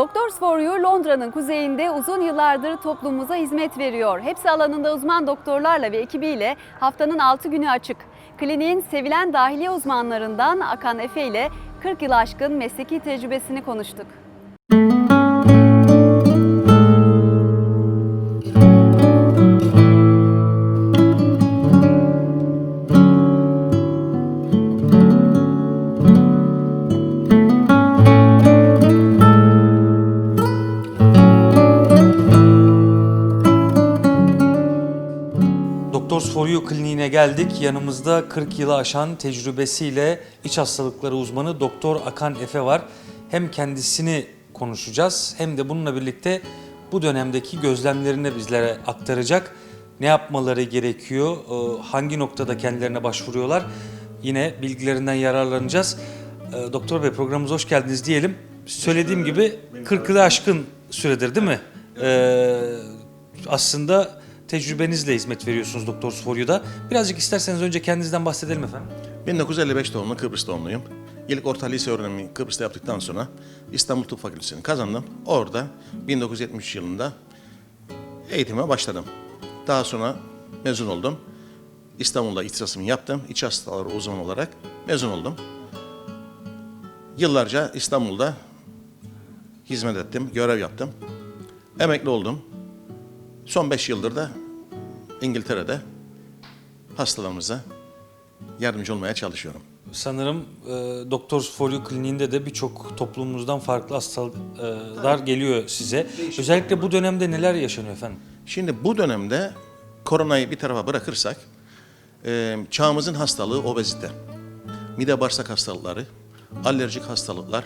Doctors for You Londra'nın kuzeyinde uzun yıllardır toplumumuza hizmet veriyor. Hepsi alanında uzman doktorlarla ve ekibiyle haftanın 6 günü açık. Kliniğin sevilen dahiliye uzmanlarından Akan Efe ile 40 yıl aşkın mesleki tecrübesini konuştuk. Geldik. Yanımızda 40 yılı aşan tecrübesiyle iç hastalıkları uzmanı Doktor Akan Efe var. Hem kendisini konuşacağız hem de bununla birlikte bu dönemdeki gözlemlerini bizlere aktaracak. Ne yapmaları gerekiyor, e, hangi noktada kendilerine başvuruyorlar yine bilgilerinden yararlanacağız. E, Doktor Bey programımıza hoş geldiniz diyelim. Söylediğim gibi 40 yılı aşkın süredir değil mi? E, aslında tecrübenizle hizmet veriyorsunuz Doktor Foryo'da. Birazcık isterseniz önce kendinizden bahsedelim efendim. 1955 doğumlu Kıbrıs doğumluyum. İlk orta lise öğrenimi Kıbrıs'ta yaptıktan sonra İstanbul Tıp Fakültesini kazandım. Orada 1973 yılında eğitime başladım. Daha sonra mezun oldum. İstanbul'da ihtisasımı yaptım. İç hastaları uzman olarak mezun oldum. Yıllarca İstanbul'da hizmet ettim, görev yaptım. Emekli oldum. Son 5 yıldır da İngiltere'de hastalarımıza yardımcı olmaya çalışıyorum. Sanırım e, Doctors For You kliniğinde de birçok toplumumuzdan farklı hastalıklar geliyor size. Özellikle bu dönemde neler yaşanıyor efendim? Şimdi bu dönemde koronayı bir tarafa bırakırsak e, çağımızın hastalığı obezite, mide bağırsak hastalıkları, alerjik hastalıklar,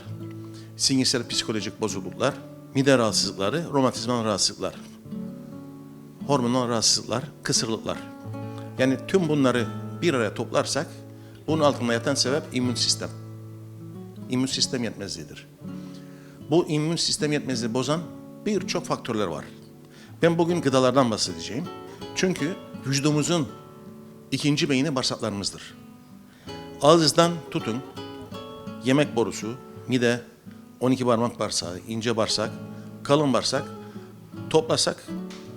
sinirsel psikolojik bozukluklar, mide rahatsızlıkları, romatizmal rahatsızlıklar, hormonal rahatsızlıklar, kısırlıklar. Yani tüm bunları bir araya toplarsak bunun altında yatan sebep immün sistem. İmmün sistem yetmezliğidir. Bu immün sistem yetmezliği bozan birçok faktörler var. Ben bugün gıdalardan bahsedeceğim. Çünkü vücudumuzun ikinci beyni bağırsaklarımızdır. Ağızdan tutun, yemek borusu, mide, 12 parmak bağırsağı, ince bağırsak, kalın bağırsak toplasak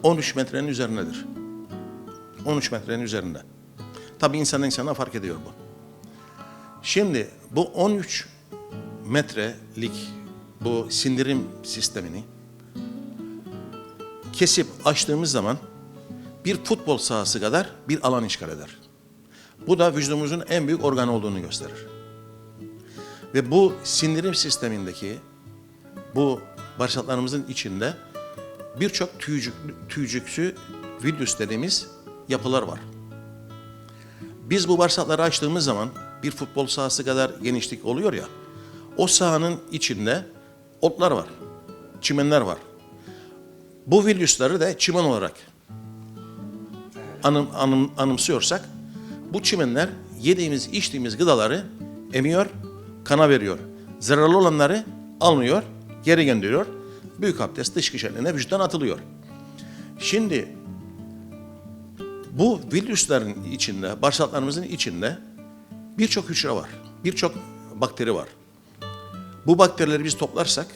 13 metrenin üzerindedir. 13 metrenin üzerinde. Tabii insan insana fark ediyor bu. Şimdi bu 13 metrelik bu sindirim sistemini kesip açtığımız zaman bir futbol sahası kadar bir alan işgal eder. Bu da vücudumuzun en büyük organı olduğunu gösterir. Ve bu sindirim sistemindeki bu bağırsaklarımızın içinde birçok tüycük, tüycüksü villus dediğimiz yapılar var. Biz bu bağırsakları açtığımız zaman bir futbol sahası kadar genişlik oluyor ya, o sahanın içinde otlar var, çimenler var. Bu villusları da çimen olarak anım, anım, anımsıyorsak, bu çimenler yediğimiz, içtiğimiz gıdaları emiyor, kana veriyor. Zararlı olanları almıyor, geri gönderiyor. Büyük abdest dışkı şeklinde vücuttan atılıyor. Şimdi bu virüslerin içinde, bağırsaklarımızın içinde birçok hücre var, birçok bakteri var. Bu bakterileri biz toplarsak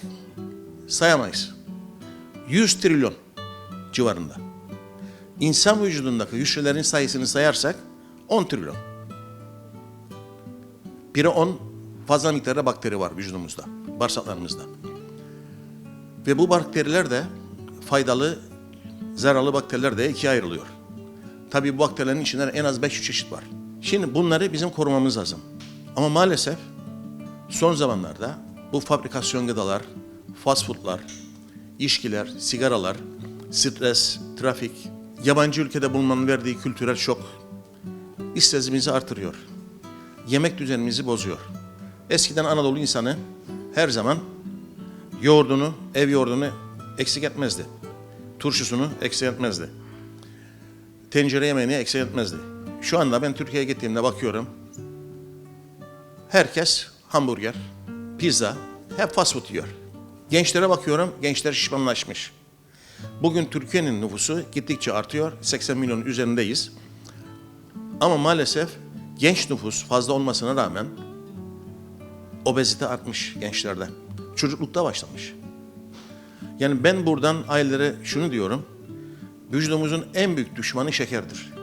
sayamayız. 100 trilyon civarında. İnsan vücudundaki hücrelerin sayısını sayarsak 10 trilyon. Biri 10 fazla miktarda bakteri var vücudumuzda, bağırsaklarımızda. Ve bu bakteriler de faydalı, zararlı bakteriler de ikiye ayrılıyor. Tabii bu bakterilerin içinde en az 500 çeşit var. Şimdi bunları bizim korumamız lazım. Ama maalesef son zamanlarda bu fabrikasyon gıdalar, fast foodlar, içkiler, sigaralar, stres, trafik, yabancı ülkede bulunmanın verdiği kültürel şok istezimizi artırıyor. Yemek düzenimizi bozuyor. Eskiden Anadolu insanı her zaman yoğurdunu, ev yoğurdunu eksik etmezdi. Turşusunu eksik etmezdi. Tencere yemeğini eksik etmezdi. Şu anda ben Türkiye'ye gittiğimde bakıyorum. Herkes hamburger, pizza, hep fast food yiyor. Gençlere bakıyorum, gençler şişmanlaşmış. Bugün Türkiye'nin nüfusu gittikçe artıyor. 80 milyonun üzerindeyiz. Ama maalesef genç nüfus fazla olmasına rağmen obezite artmış gençlerde. Çocuklukta başlamış. Yani ben buradan ailelere şunu diyorum. Vücudumuzun en büyük düşmanı şekerdir.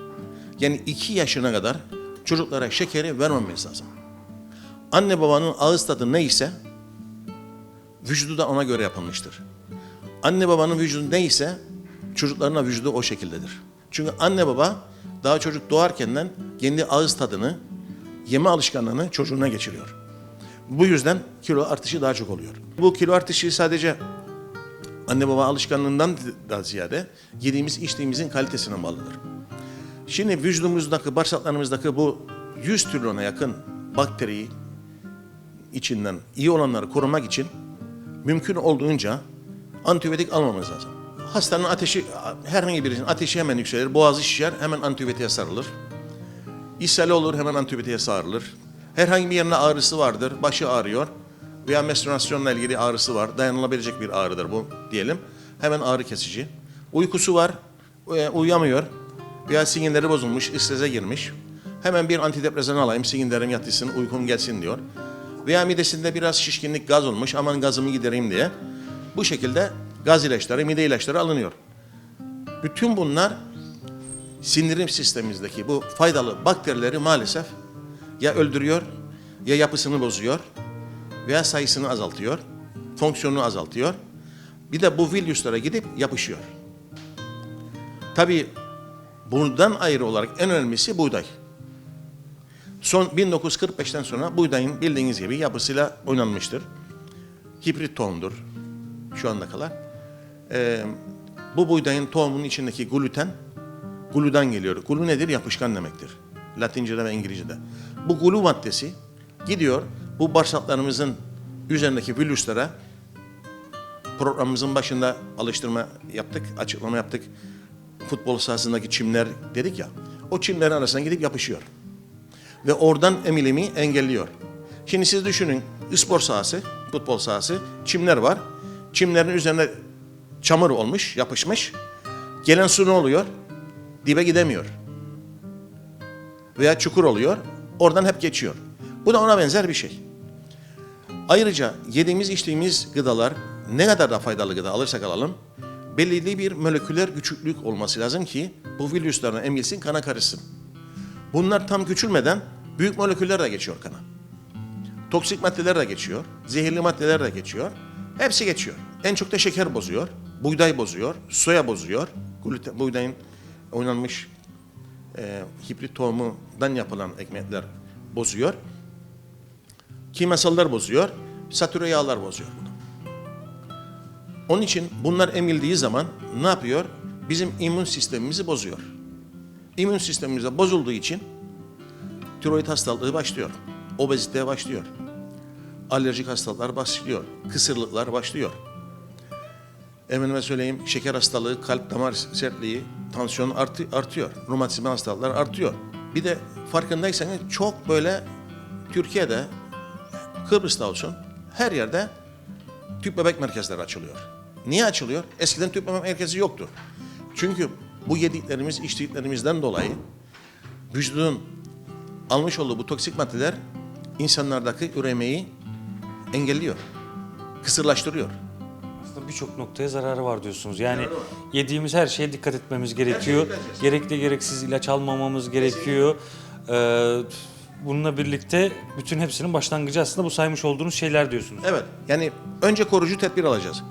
Yani iki yaşına kadar çocuklara şekeri vermememiz lazım. Anne babanın ağız tadı neyse vücudu da ona göre yapılmıştır. Anne babanın vücudu neyse çocuklarına vücudu o şekildedir. Çünkü anne baba daha çocuk doğarkenden kendi ağız tadını, yeme alışkanlığını çocuğuna geçiriyor. Bu yüzden kilo artışı daha çok oluyor. Bu kilo artışı sadece anne baba alışkanlığından da ziyade yediğimiz içtiğimizin kalitesine bağlıdır. Şimdi vücudumuzdaki, bağırsaklarımızdaki bu 100 trilyona yakın bakteriyi içinden iyi olanları korumak için mümkün olduğunca antibiyotik almamız lazım. Hastanın ateşi, herhangi birisinin ateşi hemen yükselir, boğazı şişer, hemen antibiyotiğe sarılır. İshali olur, hemen antibiyotiğe sarılır. Herhangi bir yerine ağrısı vardır, başı ağrıyor veya menstruasyonla ilgili ağrısı var, dayanılabilecek bir ağrıdır bu diyelim. Hemen ağrı kesici. Uykusu var, e, uyuyamıyor veya sinirleri bozulmuş, strese girmiş. Hemen bir antidepresan alayım, sinirlerim yatışsın, uykum gelsin diyor. Veya midesinde biraz şişkinlik, gaz olmuş, aman gazımı gidereyim diye. Bu şekilde gaz ilaçları, mide ilaçları alınıyor. Bütün bunlar sindirim sistemimizdeki bu faydalı bakterileri maalesef ya öldürüyor ya yapısını bozuyor veya sayısını azaltıyor, fonksiyonunu azaltıyor. Bir de bu virüslere gidip yapışıyor. Tabii bundan ayrı olarak en önemlisi buğday. Son 1945'ten sonra buğdayın bildiğiniz gibi yapısıyla oynanmıştır. Hibrit tohumdur şu anda kadar. Ee, bu buğdayın tohumunun içindeki gluten, gludan geliyor. Glu nedir? Yapışkan demektir. Latince'de ve İngilizce'de. Bu glu maddesi gidiyor bu bağırsaklarımızın üzerindeki virüslere programımızın başında alıştırma yaptık, açıklama yaptık. Futbol sahasındaki çimler dedik ya, o çimlerin arasına gidip yapışıyor. Ve oradan emilimi engelliyor. Şimdi siz düşünün, spor sahası, futbol sahası, çimler var. Çimlerin üzerine çamur olmuş, yapışmış. Gelen su ne oluyor? Dibe gidemiyor. Veya çukur oluyor, oradan hep geçiyor. Bu da ona benzer bir şey. Ayrıca yediğimiz içtiğimiz gıdalar ne kadar da faydalı gıda alırsak alalım belirli bir moleküler küçüklük olması lazım ki bu virüslerin emilsin kana karışsın. Bunlar tam küçülmeden büyük moleküller de geçiyor kana. Toksik maddeler de geçiyor, zehirli maddeler de geçiyor. Hepsi geçiyor. En çok da şeker bozuyor, buğday bozuyor, soya bozuyor. Gluten, buğdayın oynanmış e, hibrit tohumundan yapılan ekmekler bozuyor. Kimyasallar bozuyor, satüre yağlar bozuyor bunu. Onun için bunlar emildiği zaman ne yapıyor? Bizim immün sistemimizi bozuyor. İmmün sistemimiz bozulduğu için tiroid hastalığı başlıyor. Obezite başlıyor. Alerjik hastalıklar başlıyor. Kısırlıklar başlıyor. Efendime söyleyeyim şeker hastalığı, kalp damar sertliği, tansiyon artı, artıyor. Romatizma hastalıklar artıyor. Bir de farkındaysanız çok böyle Türkiye'de Kıbrıs'ta olsun her yerde tüp bebek merkezleri açılıyor. Niye açılıyor? Eskiden tüp bebek merkezi yoktu. Çünkü bu yediklerimiz, içtiklerimizden dolayı vücudun almış olduğu bu toksik maddeler insanlardaki üremeyi engelliyor. Kısırlaştırıyor. Aslında birçok noktaya zararı var diyorsunuz. Yani yediğimiz her şeye dikkat etmemiz gerekiyor. dikkat edeceğiz. Gerekli gereksiz ilaç almamamız gerekiyor. Ee, bununla birlikte bütün hepsinin başlangıcı aslında bu saymış olduğunuz şeyler diyorsunuz. Evet. Yani önce koruyucu tedbir alacağız.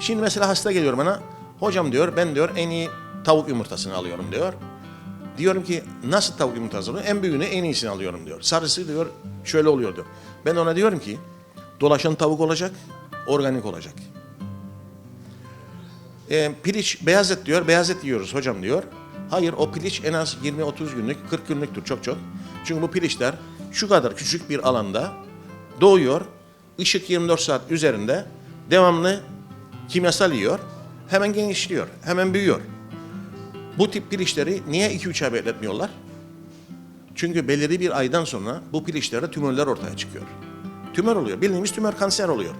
Şimdi mesela hasta geliyor bana. Hocam diyor ben diyor en iyi tavuk yumurtasını alıyorum diyor. Diyorum ki nasıl tavuk yumurtası alıyorsun? En büyüğünü en iyisini alıyorum diyor. Sarısı diyor şöyle oluyor diyor. Ben ona diyorum ki dolaşan tavuk olacak, organik olacak. E, piliç beyaz et diyor, beyaz et yiyoruz hocam diyor. Hayır o piliç en az 20-30 günlük, 40 günlüktür çok çok. Çünkü bu piliçler şu kadar küçük bir alanda doğuyor, ışık 24 saat üzerinde devamlı kimyasal yiyor, hemen genişliyor, hemen büyüyor. Bu tip piliçleri niye 2-3 ay bekletmiyorlar? Çünkü belirli bir aydan sonra bu piliçlerde tümörler ortaya çıkıyor. Tümör oluyor. Bildiğimiz tümör kanser oluyor.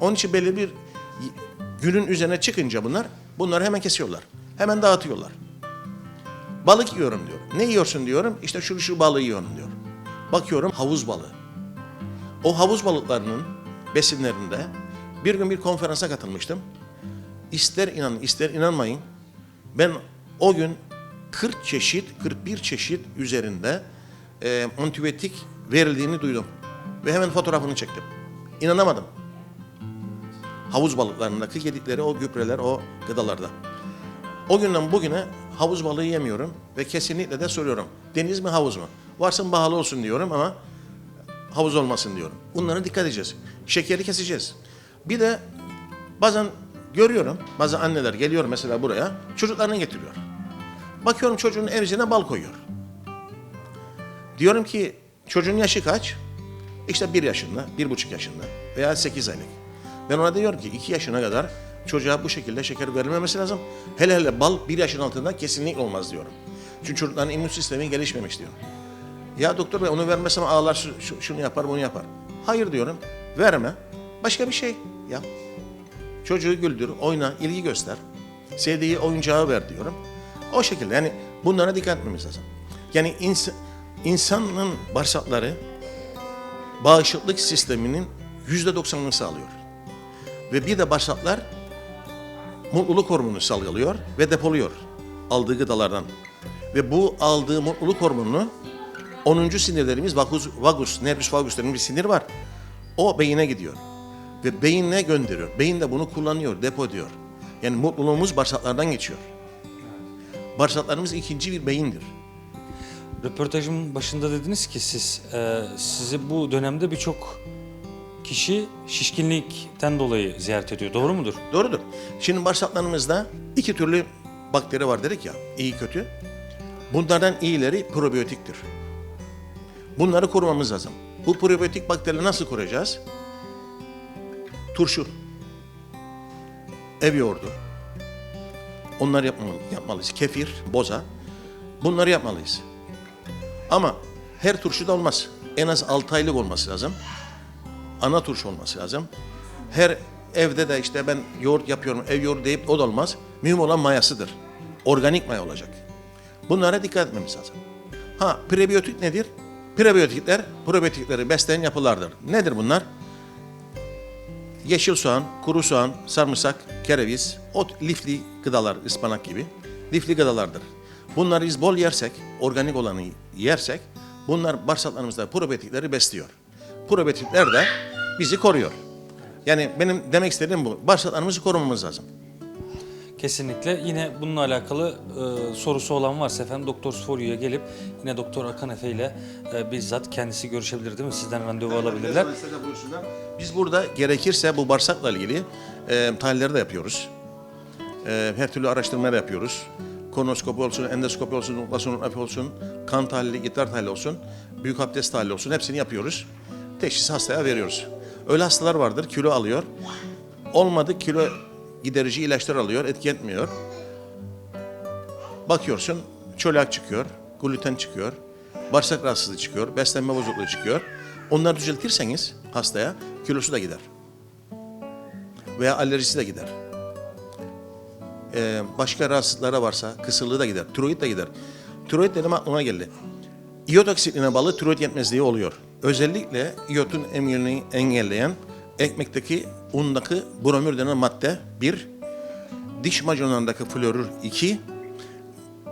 Onun için belirli bir günün üzerine çıkınca bunlar, bunları hemen kesiyorlar. Hemen dağıtıyorlar. Balık yiyorum diyor. Ne yiyorsun diyorum. İşte şu şu balığı yiyorum diyor. Bakıyorum havuz balığı. O havuz balıklarının besinlerinde bir gün bir konferansa katılmıştım. ister inanın ister inanmayın ben o gün 40 çeşit 41 çeşit üzerinde e, antibiyotik verildiğini duydum. Ve hemen fotoğrafını çektim. İnanamadım. Havuz balıklarındaki yedikleri o gübreler o gıdalarda. O günden bugüne havuz balığı yemiyorum ve kesinlikle de soruyorum. Deniz mi havuz mu? Varsın pahalı olsun diyorum ama havuz olmasın diyorum. Bunlara dikkat edeceğiz. Şekeri keseceğiz. Bir de bazen görüyorum, bazı anneler geliyor mesela buraya, çocuklarını getiriyor. Bakıyorum çocuğun evcine bal koyuyor. Diyorum ki çocuğun yaşı kaç? İşte bir yaşında, bir buçuk yaşında veya sekiz aylık. Ben ona diyorum ki iki yaşına kadar çocuğa bu şekilde şeker verilmemesi lazım. Hele hele bal bir yaşın altında kesinlikle olmaz diyorum. Çünkü çocukların immün sistemi gelişmemiş diyor. Ya doktor bey onu vermesem ağlar şu- şu- şunu yapar bunu yapar. Hayır diyorum verme. Başka bir şey yap. Çocuğu güldür, oyna, ilgi göster. Sevdiği oyuncağı ver diyorum. O şekilde yani bunlara dikkat etmemiz lazım. Yani ins- insanın bağırsakları bağışıklık sisteminin yüzde doksanını sağlıyor. Ve bir de bağırsaklar mutluluk hormonu salgılıyor ve depoluyor aldığı gıdalardan. Ve bu aldığı mutluluk hormonunu 10. sinirlerimiz vagus, vagus, nervus vagus denen bir sinir var. O beyine gidiyor. Ve beyine gönderiyor. Beyin de bunu kullanıyor, depo ediyor. Yani mutluluğumuz bağırsaklardan geçiyor. Bağırsaklarımız ikinci bir beyindir. Röportajın başında dediniz ki siz e, sizi bu dönemde birçok kişi şişkinlikten dolayı ziyaret ediyor. Doğru mudur? Doğrudur. Şimdi bağırsaklarımızda iki türlü bakteri var dedik ya, iyi kötü. Bunlardan iyileri probiyotiktir. Bunları korumamız lazım. Bu probiyotik bakterileri nasıl koruyacağız? Turşu, ev yoğurdu. Onları yapmalı, yapmalıyız. Kefir, boza. Bunları yapmalıyız. Ama her turşu da olmaz. En az 6 aylık olması lazım ana turşu olması lazım. Her evde de işte ben yoğurt yapıyorum, ev yoğurdu deyip o da olmaz. Mühim olan mayasıdır. Organik maya olacak. Bunlara dikkat etmemiz lazım. Ha, prebiyotik nedir? Prebiyotikler, probiyotikleri besleyen yapılardır. Nedir bunlar? Yeşil soğan, kuru soğan, sarımsak, kereviz, ot, lifli gıdalar, ıspanak gibi lifli gıdalardır. Bunları biz bol yersek, organik olanı yersek, bunlar bağırsaklarımızda probiyotikleri besliyor. Probiyotikler de bizi koruyor. Yani benim demek istediğim bu. Bağırsaklarımızı korumamız lazım. Kesinlikle. Yine bununla alakalı e, sorusu olan varsa efendim Doktor Sforio'ya gelip yine Doktor Akan Efe ile e, bizzat kendisi görüşebilir değil mi? Sizden randevu alabilirler. Biz burada gerekirse bu bağırsakla ilgili e, tahlilleri de yapıyoruz. E, her türlü araştırmalar yapıyoruz. Kolonoskopi olsun, endoskopi olsun, ultrasonografi olsun, kan tahlili, gitar tahlili olsun, büyük abdest tahlili olsun hepsini yapıyoruz. Teşhisi hastaya veriyoruz. Öyle hastalar vardır kilo alıyor. Olmadı kilo giderici ilaçlar alıyor, etki etmiyor. Bakıyorsun çölak çıkıyor, gluten çıkıyor, bağırsak rahatsızlığı çıkıyor, beslenme bozukluğu çıkıyor. Onları düzeltirseniz hastaya kilosu da gider. Veya alerjisi de gider. Ee, başka rahatsızlıklara varsa kısırlığı da gider, tiroid de gider. Tiroid dedim aklıma geldi. İyot eksikliğine bağlı tiroid yetmezliği oluyor. Özellikle iyotun emilini engelleyen ekmekteki undaki bromür denen madde bir, diş macunlarındaki florür iki,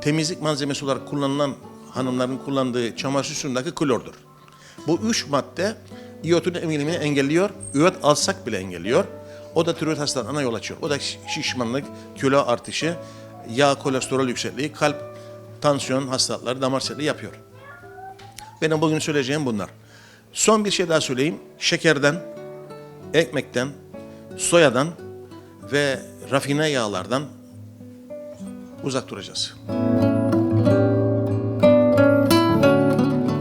temizlik malzemesi olarak kullanılan hanımların kullandığı çamaşır suyundaki klordur. Bu üç madde iyotun emilimini engelliyor, iyot alsak bile engelliyor. O da tiroid hastalığına yol açıyor. O da şiş- şişmanlık, kilo artışı, yağ, kolesterol yüksekliği, kalp, tansiyon hastalıkları, damar sertliği yapıyor. Benim bugün söyleyeceğim bunlar. Son bir şey daha söyleyeyim. Şekerden, ekmekten, soyadan ve rafine yağlardan uzak duracağız.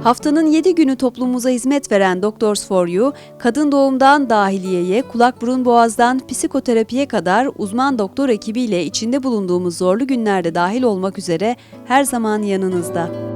Haftanın 7 günü toplumumuza hizmet veren Doctors for You, kadın doğumdan dahiliyeye, kulak burun boğazdan psikoterapiye kadar uzman doktor ekibiyle içinde bulunduğumuz zorlu günlerde dahil olmak üzere her zaman yanınızda.